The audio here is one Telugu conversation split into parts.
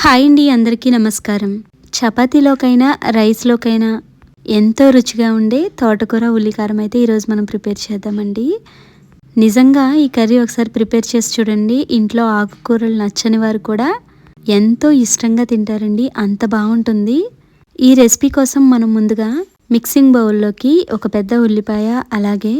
హాయ్ అండి అందరికీ నమస్కారం. చపాతీలోకైనా రైస్లోకైనా ఎంతో రుచిగా ఉండే తోటకూర ఉల్లికారం అయితే ఈరోజు మనం ప్రిపేర్ చేద్దామండి. నిజంగా ఈ కర్రీ ఒకసారి ప్రిపేర్ చేసి చూడండి. ఇంట్లో ఆకుకూరలు నచ్చని వారు కూడా ఎంతో ఇష్టంగా తింటారండి. అంత బాగుంటుంది. ఈ రెసిపీ కోసం మనం ముందుగా మిక్సింగ్ బౌల్లోకి ఒక పెద్ద ఉల్లిపాయ అలాగే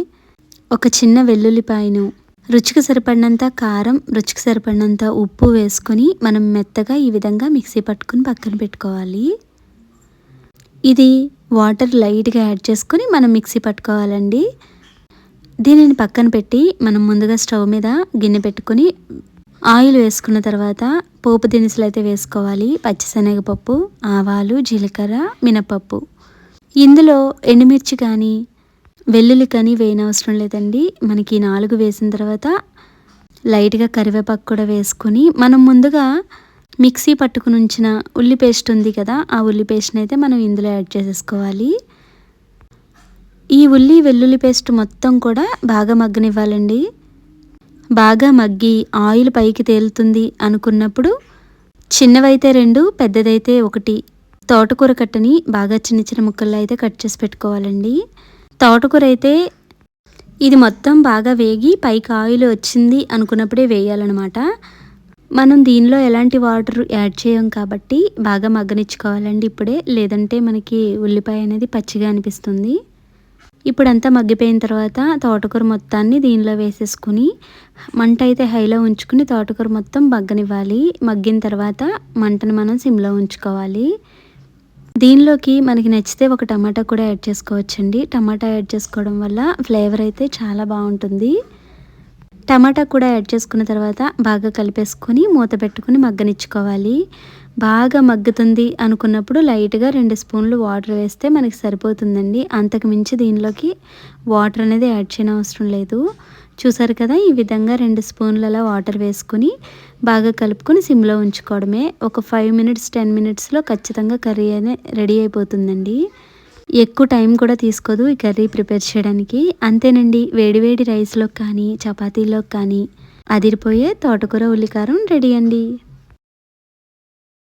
ఒక చిన్న వెల్లుల్లిపాయను రుచికి సరిపడినంత కారం రుచికి సరిపడినంత ఉప్పు వేసుకొని మనం మెత్తగా ఈ విధంగా మిక్సీ పట్టుకుని పక్కన పెట్టుకోవాలి. ఇది వాటర్ లైట్గా యాడ్ చేసుకొని మనం మిక్సీ పట్టుకోవాలండి. దీనిని పక్కన పెట్టి మనం ముందుగా స్టవ్ మీద గిన్నె పెట్టుకొని ఆయిల్ వేసుకున్న తర్వాత పోపు దినుసులు అయితే వేసుకోవాలి. పచ్చిశనగపప్పు ఆవాలు జీలకర్ర మినపప్పు. ఇందులో ఎండుమిర్చి కానీ వెల్లుల్లి కానీ వేయనవసరం లేదండి. మనకి నాలుగు వేసిన తర్వాత లైట్గా కరివేపాకు కూడా వేసుకొని మనం ముందుగా మిక్సీ పట్టుకుని ఉంచిన ఉల్లి పేస్ట్ ఉంది కదా ఆ ఉల్లి పేస్ట్ని అయితే మనం ఇందులో యాడ్ చేసేసుకోవాలి. ఈ ఉల్లి వెల్లుల్లి పేస్ట్ మొత్తం కూడా బాగా మగ్గనివ్వాలండి. బాగా మగ్గి ఆయిల్ పైకి తేలుతుంది అనుకున్నప్పుడు చిన్నవైతే రెండు పెద్దదైతే ఒకటి. తోటకూర కట్టని బాగా చిన్న చిన్న ముక్కల్లో అయితే కట్ చేసి పెట్టుకోవాలండి. తోటకూర అయితే ఇది మొత్తం బాగా వేగి పైకి ఆయిల్ వచ్చింది అనుకున్నప్పుడే వేయాలన్నమాట. మనం దీనిలో ఎలాంటి వాటర్ యాడ్ చేయం కాబట్టి బాగా మగ్గనిచ్చుకోవాలండి ఇప్పుడే. లేదంటే మనకి ఉల్లిపాయ అనేది పచ్చిగా అనిపిస్తుంది. ఇప్పుడంతా మగ్గిపోయిన తర్వాత తోటకూర మొత్తాన్ని దీనిలో వేసేసుకుని మంట అయితే హైలో ఉంచుకుని తోటకూర మొత్తం మగ్గనివ్వాలి. మగ్గిన తర్వాత మంటను మనం సిమ్లో ఉంచుకోవాలి. దీనిలోకి మనకి నచ్చితే ఒక టమాటా కూడా యాడ్ చేసుకోవచ్చండి. టమాటా యాడ్ చేసుకోవడం వల్ల ఫ్లేవర్ అయితే చాలా బాగుంటుంది. టమాటా కూడా యాడ్ చేసుకున్న తర్వాత బాగా కలిపేసుకొని మూత పెట్టుకుని మగ్గనిచ్చుకోవాలి. బాగా మగ్గుతుంది అనుకున్నప్పుడు లైట్గా రెండు స్పూన్లు వాటర్ వేస్తే మనకి సరిపోతుందండి. అంతకు మించి దీనిలోకి వాటర్ అనేది యాడ్ చేయనవసరం లేదు. చూసారు కదా ఈ విధంగా రెండు స్పూన్లలో వాటర్ వేసుకొని బాగా కలుపుకొని సిమ్లో ఉంచుకోవడమే. ఒక ఫైవ్ మినిట్స్ టెన్ మినిట్స్లో ఖచ్చితంగా కర్రీ అనే రెడీ అయిపోతుందండి. ఎక్కువ టైం కూడా తీసుకోదు ఈ కర్రీ ప్రిపేర్ చేయడానికి. అంతేనండి వేడివేడి రైస్లో కానీ చపాతీలో కానీ అదిరిపోయే తోటకూర ఉల్లికారం రెడీ అండి.